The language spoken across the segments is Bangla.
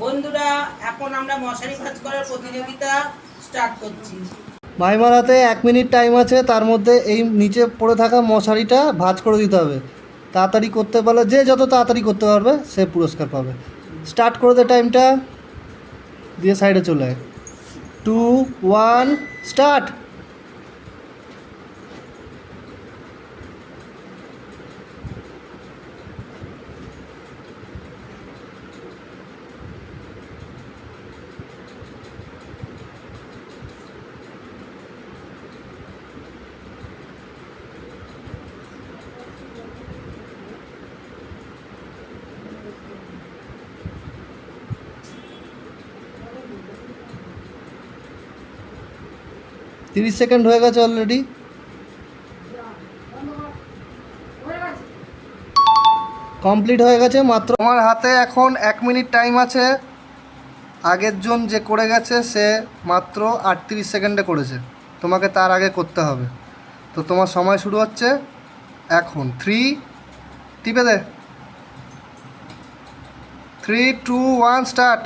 বন্ধুরা এখন আমরা মশারি ভাঁজ করার প্রতিযোগিতা স্টার্ট করছি। মাইমার হাতে এক মিনিট টাইম আছে তার মধ্যে এই নিচে পড়ে থাকা মশারিটা ভাজ করে দিতে হবে। তাড়াতাড়ি করতে পারলে যে যত তাড়াতাড়ি করতে পারবে সে পুরস্কার পাবে। স্টার্ট করে দে টাইমটা দিয়ে সাইডে চলে আয়। টু ওয়ান স্টার্ট তিরিশ সেকেন্ড হয়ে গেছে অলরেডি কমপ্লিট হয়ে গেছে মাত্র। আমার হাতে এখন এক মিনিট টাইম আছে। আগের জন যে করে গেছে, সে মাত্র আটত্রিশ সেকেন্ডে করেছে। তোমাকে তার আগে করতে হবে। তো তোমার সময় শুরু হচ্ছে এখন। থ্রি টিপে দে। Three two one start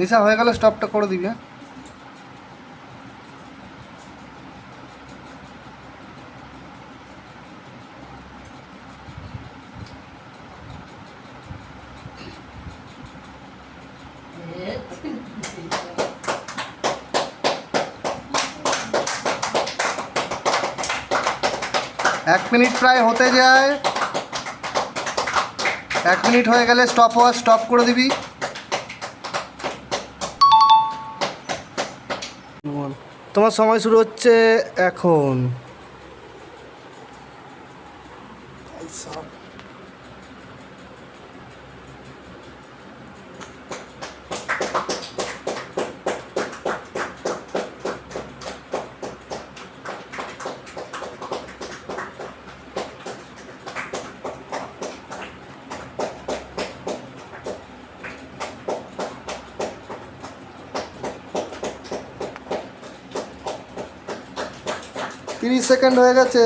Nisha, হয়ে গেলে স্টপটা করে দিবি হ্যাঁ? এক মিনিট প্রায় হতে যায়। এক মিনিট হয়ে গেলে স্টপ ওয়াচ স্টপ করে দিবি। তোমার সময় শুরু হচ্ছে এখন। তিরিশ সেকেন্ড হয়ে গেছে।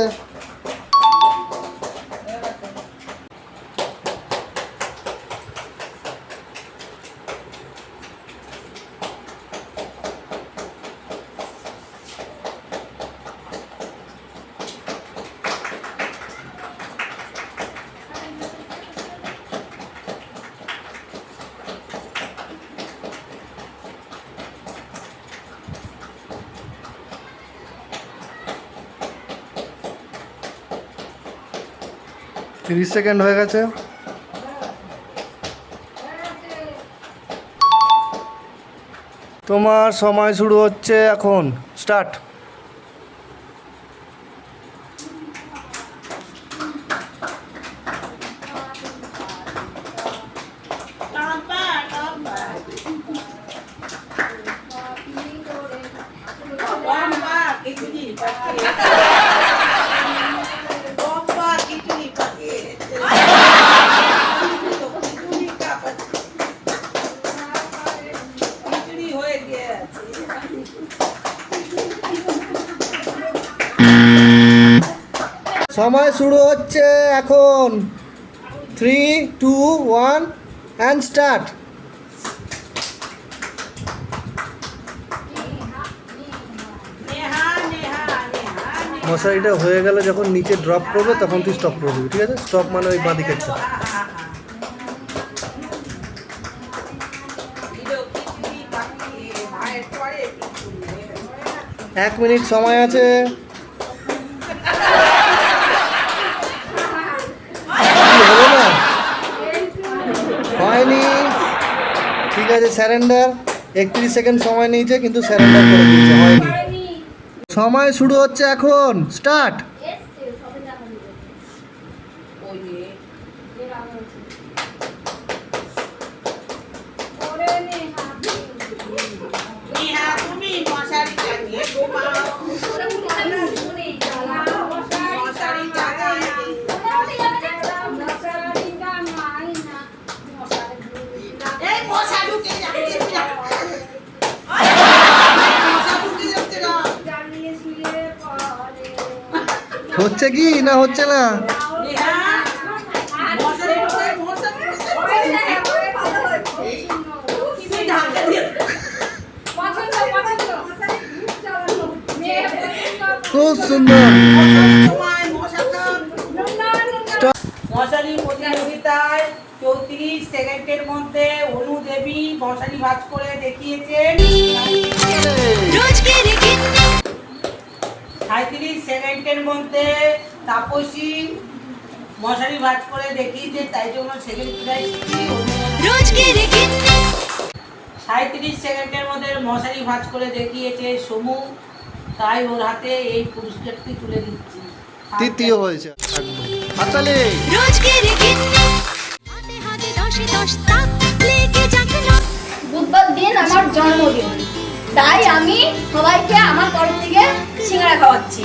তিরিশ সেকেন্ড হয়ে গেছে। তোমার সময় শুরু হচ্ছে এখন। স্টার্ট। সময় শুরু হচ্ছে এখন। Three two one and start মশারিটা হয়ে গেলে যখন নিচে ড্রপ করবে, তখন তুই স্টপ করে দিবি, ঠিক আছে? স্টপ মানে ওই বাঁ দিকেরটা এক মিনিট সময় আছে। হয়নি। ঠিক আছে স্যারেন্ডার একত্রিশ সেকেন্ড সময় নিয়েছে, কিন্তু স্যারেন্ডার করে দিয়েছে, হয়নি। সময় শুরু হচ্ছে এখন। স্টার্ট মশারি টাঙিয়ে হচ্ছে কি না হচ্ছে না? খুব সুন্দর। মশারি প্রতিযোগিতায় চৌত্রিশ সেকেন্ডের মধ্যে অনু দেবী মশারি ভাজ করে দেখিয়েছেন। সাঁত্রিশ সেকেন্ডের মধ্যে তাপসী মশারি ভাজ করে দেখিয়েছে তাই জন্য সেকেন্ড প্রাইজ সাঁত্রিশ সেকেন্ডের মধ্যে মশারি ভাজ করে দেখিয়েছে সমু তাই ওর হাতে এই পুরস্কারটি তুলে দিচ্ছি। তৃতীয় হয়েছে। হাতালে বুধবার দিন আমার জন্মদিন। তাই আমি সবাইকে আমার তরফ থেকে সিঙ্গারা খাওয়াচ্ছি।